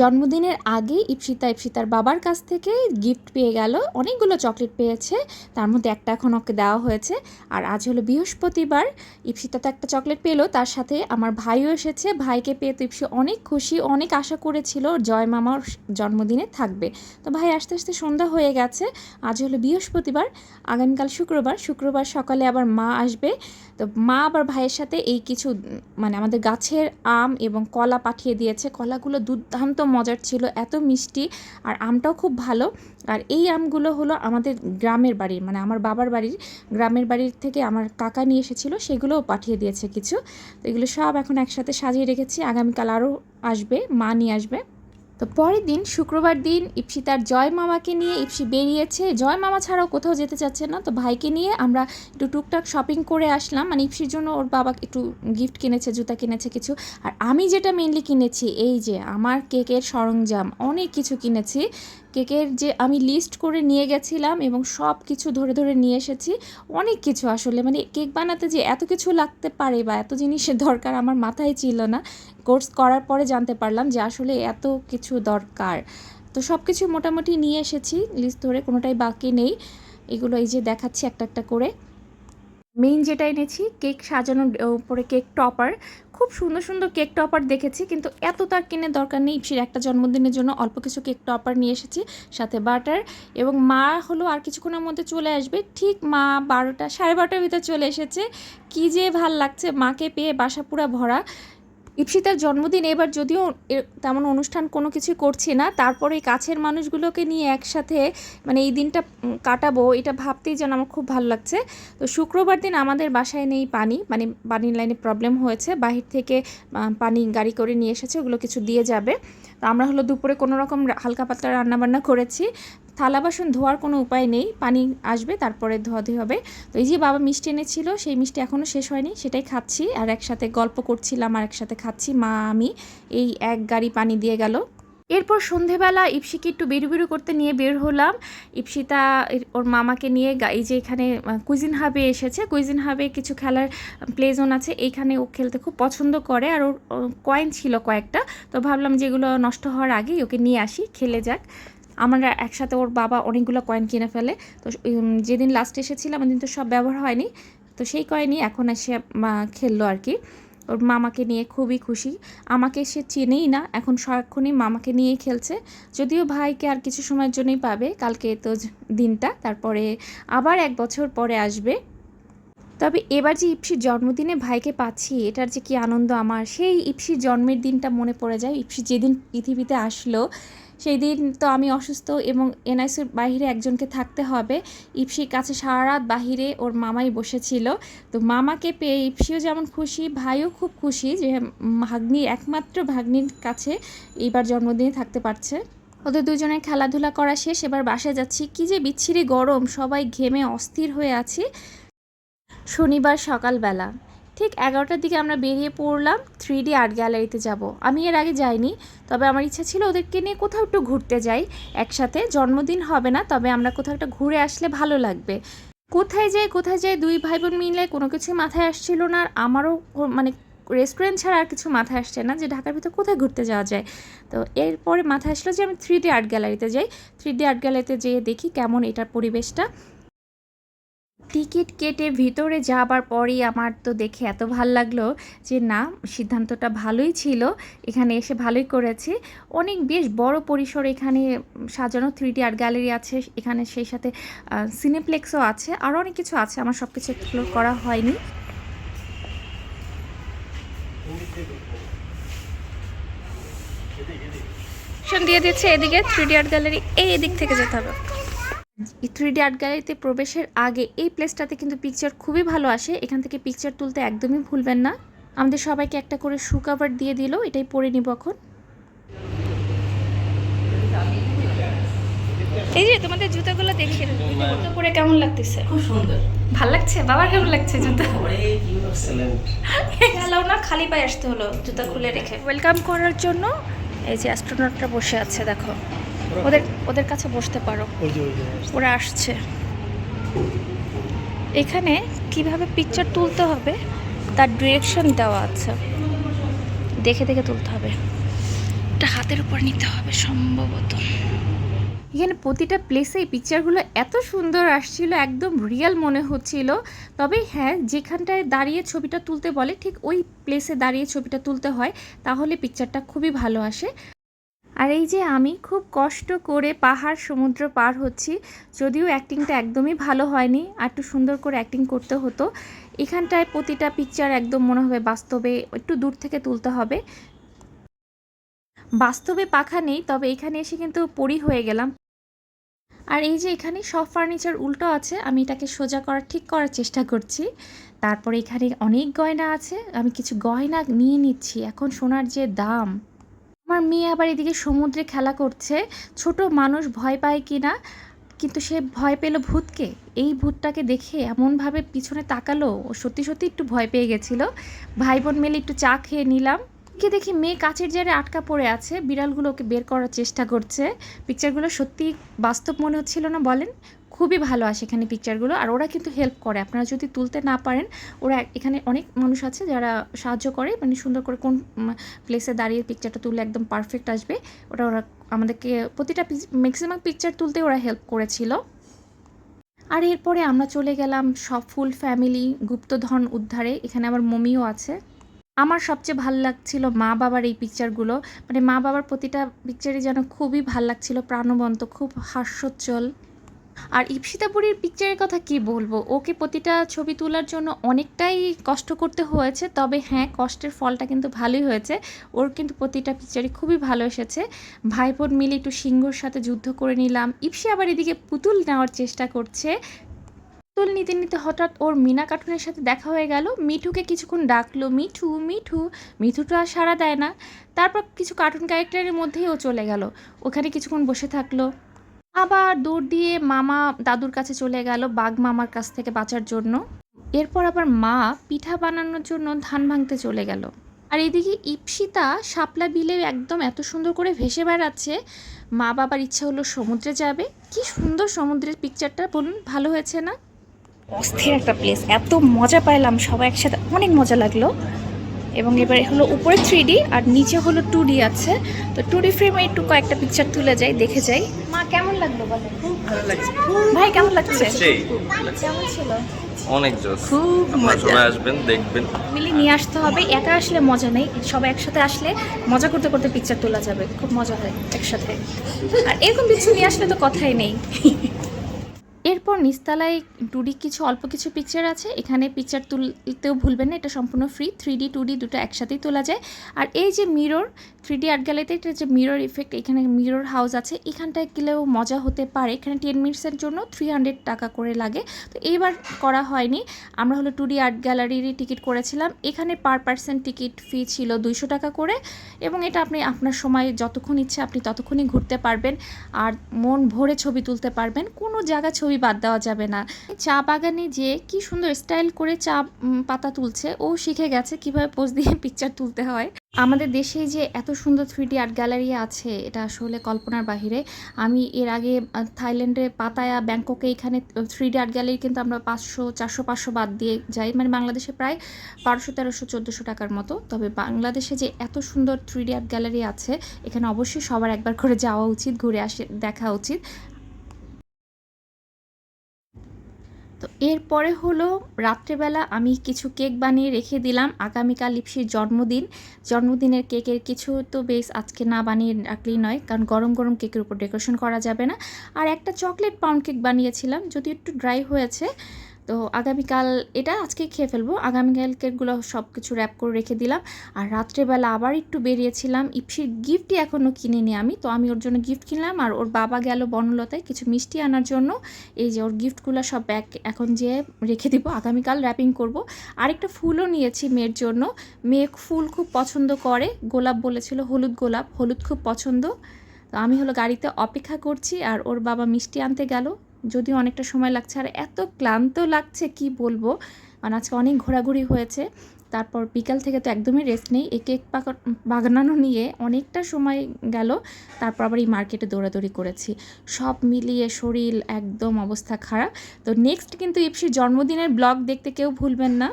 জন্মদিনের আগে ইপসিতা ইপসিতার বাবার কাছ থেকে গিফট পেয়ে গেল, অনেকগুলো চকলেট পেয়েছে, তার মধ্যে একটা এখন ওকে দেওয়া হয়েছে। আর আজ হলো বৃহস্পতিবার, ইপসিতা তো একটা চকলেট পেল, তার সাথে আমার ভাইও এসেছে, ভাইকে পেয়ে তো ইপসি অনেক খুশি, অনেক আশা করেছিল, জয় মামার জন্মদিনে থাকবে। তো ভাই, আস্তে আস্তে সন্ধ্যা হয়ে গেছে, আজ হলো বৃহস্পতিবার, আগামীকাল শুক্রবার শুক্রবার সকালে আবার মা আসবে। তো মা আবার ভাইয়ের সাথে এই কিছু মানে আমাদের গাছের আম এবং কলা পাঠিয়ে দিয়েছে, কলাগুলো দুর্দান্ত মজার ছিল, এত মিষ্টি আর আমটাও খুব ভালো। আর এই আমগুলো হলো আমাদের গ্রামের বাড়ির মানে আমার বাবার বাড়ির, গ্রামের বাড়ির থেকে আমার কাকা নিয়ে এসেছিল, সেগুলোও পাঠিয়ে দিয়েছে কিছু। তো এগুলো সব এখন একসাথে সাজিয়ে রেখেছি, আগামীকাল আরও আসবে, মা নিয়ে আসবে। তো পরের দিন, শুক্রবার দিন, ইপসি তার জয় মামাকে নিয়ে ইপসি বেরিয়েছে। জয় মামা ছাড়াও কোথাও যেতে চাচ্ছে না, তো ভাইকে নিয়ে আমরা একটু টুকটাক শপিং করে আসলাম। মানে ইপসির জন্য ওর বাবা একটু গিফট কিনেছে, জুতা কিনেছে কিছু। আর আমি যেটা মেনলি কিনেছি, এই যে আমার কেকের সরঞ্জাম, অনেক কিছু কিনেছি। কেকের যে আমি লিস্ট করে নিয়ে গেছিলাম এবং সব কিছু ধরে ধরে নিয়ে এসেছি, অনেক কিছু আসলে। মানে কেক বানাতে যে এত কিছু লাগতে পারে বা এত জিনিসের দরকার আমার মাথায় ছিল না। কোর্স করার পরে জানতে পারলাম যে আসলে এত কিছু দরকার। তো সব কিছু মোটামুটি নিয়ে এসেছি লিস্ট ধরে কোনোটাই বাকি নেই। এগুলো এই যে দেখাচ্ছি একটা একটা করে। মেইন যেটা এনেছি কেক সাজানোর উপরে কেক টপার খুব সুন্দর সুন্দর কেক টপার দেখেছি, কিন্তু এত তার কিনে দরকার নেই। ইপসির একটা জন্মদিনের জন্য অল্প কিছু কেক টপার নিয়ে এসেছি, সাথে বাটার এবং মা হলো আর কিছুক্ষণের মধ্যে চলে আসবে। ঠিক মা বারোটা, সাড়ে বারোটার ভিতরে চলে এসেছে। কী যে ভালো লাগছে, মাকে পেয়ে বাসা পুরা ভরা। ইপসিতার জন্মদিন, এবার যদিও তেমন অনুষ্ঠান কোনো কিছু করছি না, তারপরে কাছের মানুষগুলোকে নিয়ে একসাথে মানে এই দিনটা কাটাবো, এটা ভাবতেই যেন আমার খুব ভালো লাগছে। তো শুক্রবার দিন আমাদের বাসায় নেই পানি মানে পানির লাইনে প্রবলেম হয়েছে, বাহির থেকে পানি গাড়ি করে নিয়ে এসেছে, ওগুলো কিছু দিয়ে যাবে। তো আমরা হলো দুপুরে কোনো রকম হালকা পাতলা রান্নাবান্না করেছি। থালা বাসন ধোয়ার কোনো উপায় নেই, পানি আসবে, তারপরে ধোয়াধুয়ি হবে। তো এই যে বাবা মিষ্টি এনেছিল, সেই মিষ্টি এখনও শেষ হয়নি, সেটাই খাচ্ছি। আর একসাথে গল্প করছিলাম, আর একসাথে খাচ্ছি মা, আমি। এই এক গাড়ি পানি দিয়ে গেল। এরপর সন্ধেবেলা ইপসিকে একটু বেরু বেরু করতে নিয়ে বের হলাম। ইপসিতা ওর মামাকে নিয়ে এই যে এখানে কুইজিন হাবে এসেছে। কুইজিন হাবে কিছু খেলার প্লে জোন আছে, এইখানে ও খেলতে খুব পছন্দ করে। আর ওর কয়েন ছিল কয়েকটা। তো ভাবলাম যেগুলো নষ্ট হওয়ার আগেই ওকে নিয়ে আসি, খেলে যাক। আমরা একসাথে ওর বাবা অনেকগুলো কয়েন কিনে ফেলে। তো যেদিন লাস্ট এসেছিলাম ওদিন তো সব ব্যবহার হয়নি। তো সেই কয়েনই এখন এসে খেললো আর কি। ওর মামাকে নিয়ে খুবই খুশি। আমাকে সে চেনেই না, এখন সারাক্ষণই মামাকে নিয়েই খেলছে। যদিও ভাইকে আর কিছু সময়ের জন্যই পাবে, কালকে তো দিনটা, তারপরে আবার এক বছর পরে আসবে। তবে এবার যে ইপসির জন্মদিনে ভাইকে পাচ্ছি, এটার যে কি আনন্দ আমার, সেই ইপসির জন্মের দিনটা মনে পড়ে যায়। ইপসি যেদিন পৃথিবীতে আসলো সেই দিন তো আমি অসুস্থ এবং এনআইসির বাইরে একজনকে থাকতে হবে। ইপসির কাছে সারা রাত বাহিরে ওর মামাই বসেছিল। তো মামাকে পেয়ে ইপসিও যেমন খুশি, ভাইও খুব খুশি যে ভাগ্নি একমাত্র ভাগ্নির কাছে এইবার জন্মদিনে থাকতে পারছে। ওদের দুজনের খেলাধুলা করা শেষ, এবার বাসায় যাচ্ছি। কি যে বিচ্ছিরি গরম, সবাই ঘেমে অস্থির হয়ে আছি। শনিবার সকালবেলা। ঠিক এগারোটার দিকে আমরা বেরিয়ে পড়লাম থ্রি ডি আর্ট গ্যালারিতে যাব। আমি এর আগে যাইনি, তবে আমার ইচ্ছা ছিল ওদেরকে নিয়ে কোথাও একটু ঘুরতে যাই। একসাথে জন্মদিন হবে না, তবে আমরা কোথাও একটা ঘুরে আসলে ভালো লাগবে। কোথায় যাই কোথায় যাই, দুই ভাই বোন মিলে কোনো কিছু মাথায় আসছিল না, আর আমারও মানে রেস্টুরেন্ট ছাড়া আর কিছু মাথায় আসছে না যে ঢাকার ভিতর কোথায় ঘুরতে যাওয়া যায়। তো এরপরে মাথায় আসলো যে আমি থ্রি ডি আর্ট গ্যালারিতে যাই। থ্রি ডি আর্ট গ্যালারিতে যেয়ে দেখি কেমন এটার পরিবেশটা। টিকিট কেটে ভিতরে যাবার পরেই আমার তো দেখে এত ভালো লাগল যে, না, সিদ্ধান্তটা ভালোই ছিল। এখানে এসে ভালোই করেছি। অনেক বেশ বড় পরিসর এখানে সাজানো থ্রি ডি আর্ট গ্যালারি আছে। এখানে সেই সাথে সিনেপ্লেক্সও আছে। আরও অনেক কিছু আছে। আমার সব কিছু এক্সপ্লোর করা হয়নি। দিয়ে দিচ্ছে এদিকে। থ্রি ডি আর্ট গ্যালারি এই দিক থেকে যেতে হবে। থ্রি ডি আর্ট গ্যালারিতে প্রবেশের আগে এই প্লেসটাতে কিন্তু পিকচার খুবই ভালো আসে। এখান থেকে পিকচার তুলতে একদমই ভুলবেন না। আমাদের সবাইকে একটা করে শু কাভার দিয়ে দিল এটাই পরে নিব এখন। এই যে তোমাদের জুতাগুলো দেখে জুতো পরে কেমন লাগতেছে? খুব সুন্দর। ভালো লাগছে? বাবার কেমন লাগছে জুতো? ওরে কি এক্সেলেন্ট গেলাও না খালি পায়ে আসতে হলো জুতা খুলে রেখে। ওয়েলকাম করার জন্য এই যে অ্যাস্ট্রোনটটা বসে আছে দেখো। ওদের ওদের কাছে বসতে পারো। ওরা আসছে। এখানে কীভাবে পিকচার তুলতে হবে তার ডিরেকশন দেওয়া আছে। দেখে দেখে তুলতে হবে। এটা হাতের উপর নিতে হবে সম্ভবত। এখানে প্রতিটা প্লেসে এই পিকচারগুলো এত সুন্দর আসছিল একদম রিয়েল মনে হচ্ছিল। তবে হ্যাঁ যেখানটায় দাঁড়িয়ে ছবিটা তুলতে বলে ঠিক ওই প্লেসে দাঁড়িয়ে ছবিটা তুলতে হয় তাহলে পিকচারটা খুবই ভালো আসে। আর এই যে আমি খুব কষ্ট করে পাহাড় সমুদ্র পার হচ্ছি, যদিও অ্যাক্টিংটা একদমই ভালো হয়নি আর একটু সুন্দর করে অ্যাক্টিং করতে হতো। এখানটায় প্রতিটা পিকচার একদম মনে হবে বাস্তবে একটু দূর থেকে তুলতে হবে। বাস্তবে পাখা নেই, তবে এখানে এসে কিন্তু পরি হয়ে গেলাম। আর এই যে এখানে সব ফার্নিচার উল্টো আছে, আমি এটাকে সোজা করার ঠিক করার চেষ্টা করছি। তারপরে এখানে অনেক গয়না আছে, আমি কিছু গয়না নিয়ে নিচ্ছি। এখন সোনার যে দাম আমার মেয়ে আবার এদিকে সমুদ্রে খেলা করছে। ছোট মানুষ ভয় পায় কি না কিন্তু সে ভয় পেল ভূতকে। এই ভূতটাকে দেখে এমনভাবে পিছনে তাকালো, ও সত্যি সত্যি একটু ভয় পেয়ে গেছিল। ভাই বোন মিলে একটু চা খেয়ে নিলাম। কে দেখি মেয়ে কাছের জারে আটকা পড়ে আছে। বিড়ালগুলো ওকে বের করার চেষ্টা করছে। পিকচারগুলো সত্যি বাস্তব মনে হচ্ছিল না, বলেন। খুবই ভালো আসে এখানে পিকচারগুলো আর ওরা কিন্তু হেল্প করে। আপনারা যদি তুলতে না পারেন, ওরা এখানে অনেক মানুষ আছে যারা সাহায্য করে। মানে সুন্দর করে কোন প্লেসে দাঁড়িয়ে পিকচারটা তুললে একদম পারফেক্ট আসবে। ওটা ওরা আমাদেরকে প্রতিটা ম্যাক্সিমাম পিকচার তুলতে ওরা হেল্প করেছিল। আর এরপরে আমরা চলে গেলাম সব ফুল ফ্যামিলি গুপ্তধন উদ্ধারে। এখানে আমার মমিও আছে। আমার সবচেয়ে ভালো লাগছিল মা বাবার এই পিকচারগুলো মানে মা বাবার প্রতিটা পিকচারই যেন খুবই ভালো লাগছিল, প্রাণবন্ত, খুব হাস্যোজ্জ্বল। আর ইপসিতাপুরীর পিকচারের কথা কি বলব? ওকে প্রতিটা ছবি তোলার জন্য অনেকটাই কষ্ট করতে হয়েছে, তবে হ্যাঁ কষ্টের ফলটা কিন্তু ভালোই হয়েছে। ওর কিন্তু প্রতিটা পিকচারই খুবই ভালো এসেছে। ভাই বোন মিলে একটু সিংহর সাথে যুদ্ধ করে নিলাম। ইপসি আবার এদিকে পুতুল নেওয়ার চেষ্টা করছে। পুতুল নিতে নিতে হঠাৎ ওর মিনা কার্টুনের সাথে দেখা হয়ে গেল। মিঠুকে কিছুক্ষণ ডাকলো, মিঠু মিঠু। মিঠু তো আর সাড়া দেয় না। তারপর কিছু কার্টুন ক্যারেক্টারের মধ্যেই ও চলে গেল। ওখানে কিছুক্ষণ বসে থাকল। আবার দৌড় দিয়ে মামা দাদুর কাছে চলে গেল বাঘ মামার কাছ থেকে বাঁচার জন্য। এরপর আবার মা পিঠা বানানোর জন্য ধান ভাঙতে চলে গেল। আর এদিকে ইপসিতা শাপলা বিলে একদম এত সুন্দর করে ভেসে বেড়াচ্ছে, মা বাবার ইচ্ছা হলো সমুদ্রে যাবে। কি সুন্দর সমুদ্রের পিকচারটা বলুন, ভালো হয়েছে না? অস্থির একটা প্লেস এত মজা পাইলাম সবাই একসাথে, অনেক মজা লাগল। এবং এবারে হলো উপরে থ্রি আর নিচে হলো টু আছে। তো টু ডি ফ্রেমে একটু কয়েকটা পিকচার তুলে যাই দেখে যাই। মা কেমন লাগল বলে? ভাই কেমন লাগছে? কেমন ছিল? অনেক জোস খুব মজা। আসবেন দেখবেন। মিলি নিয়ে আসতে হবে। একা আসলে মজা নেই। সবাই একসাথে আসলে মজা করতে করতে পিকচার তোলা যাবে। খুব মজা হয় একসাথে। আর এরকম কিছু নিয়ে আসলে তো কথাই নেই। এরপর নিস্তালায় টুডি কিছু, অল্প কিছু পিকচার আছে। এখানে পিকচার তুলতেও ভুলবেন না, এটা সম্পূর্ণ free three D two D দুটো একসাথেই তোলা যায়। আর এই যে মিরর থ্রি ডি আর্ট গ্যালারিতে এটা যে মিরর ইফেক্ট এখানে মিরর হাউস আছে। এখানটায় গেলেও মজা হতে পারে। এখানে টেন মিনিটসের জন্য থ্রি হান্ড্রেড টাকা করে লাগে। তো এইবার করা হয়নি। আমরা হলো টু ডি আর্ট গ্যালারিরই টিকিট করেছিলাম। এখানে পার পার্সেন্ট টিকিট ফি ছিল দুইশো টাকা করে। এবং এটা আপনি আপনার সময়, যতক্ষণ ইচ্ছে আপনি ততক্ষণই ঘুরতে পারবেন। আর মন ভরে ছবি তুলতে পারবেন। কোনো জায়গা ছবি বাদ দেওয়া যাবে না। চা বাগানে যে কি সুন্দর স্টাইল করে চা পাতা তুলছে, ও শিখে গেছে কীভাবে পোজ দিয়ে পিকচার তুলতে হয়। আমাদের দেশে যে এত সুন্দর থ্রি ডি আর্ট গ্যালারি আছে, এটা আসলে কল্পনার বাহিরে। আমি এর আগে থাইল্যান্ডে পাতায়া ব্যাংককে এখানে থ্রি ডি আর্ট গ্যালারি কিন্তু আমরা পাঁচশো, চারশো, পাঁচশো বাদ দিয়ে যাই। মানে বাংলাদেশে প্রায় বারোশো, তেরোশো, চোদ্দোশো টাকার মতো। তবে বাংলাদেশে যে এত সুন্দর থ্রি ডি আর্ট গ্যালারি আছে, এখানে অবশ্যই সবার একবার করে যাওয়া উচিত, ঘুরে আসে, দেখা উচিত। এরপরে হলো রাত্রেবেলা আমি কিছু কেক বানিয়ে রেখে দিলাম। আগামীকাল লিপসির জন্মদিন। জন্মদিনের কেকের কিছু তো বেশ আজকে না বানিয়ে রাখলেই নয়, কারণ গরম গরম কেকের উপর ডেকোরেশন করা যাবে না। আর একটা চকলেট পাউন্ড কেক বানিয়েছিলাম যদি একটু ড্রাই হয়েছে। তো আগামীকাল এটা আজকে খেয়ে ফেলব। আগামীকাল কেকগুলো সব কিছু র্যাপ করে রেখে দিলাম। আর রাত্রেবেলা আবার একটু বেরিয়েছিলাম। ইপসির গিফটই এখনও কিনিনি আমি। তো আমি ওর জন্য গিফট কিনলাম। আর ওর বাবা গেল বনলতায় কিছু মিষ্টি আনার জন্য। এই যে ওর গিফটগুলো সব ব্যাগ এখন যে রেখে দিব, আগামীকাল র্যাপিং করব। আরেকটা ফুলও নিয়েছি মেয়ের জন্য। মেয়ে ফুল খুব পছন্দ করে। গোলাপ বলেছিল হলুদ গোলাপ। হলুদ খুব পছন্দ। তো আমি হলো গাড়িতে অপেক্ষা করছি। আর ওর বাবা মিষ্টি আনতে গেল। যদিও অনেকটা সময় লাগছে। আর এত ক্লান্ত লাগছে, কি বলব? মানে আজকে অনেক ঘোরাঘুরি হয়েছে। তারপর বিকাল থেকে তো একদমই রেস্ট নেই। এই কেক বাগানো নিয়ে অনেকটা সময় গেল। তারপর আবার এই মার্কেটে দৌড়াদৌড়ি করেছি। সব মিলিয়ে শরীর একদম অবস্থা খারাপ। তো নেক্সট কিন্তু ইপসির জন্মদিনের ব্লগ দেখতে কেউ ভুলবেন না।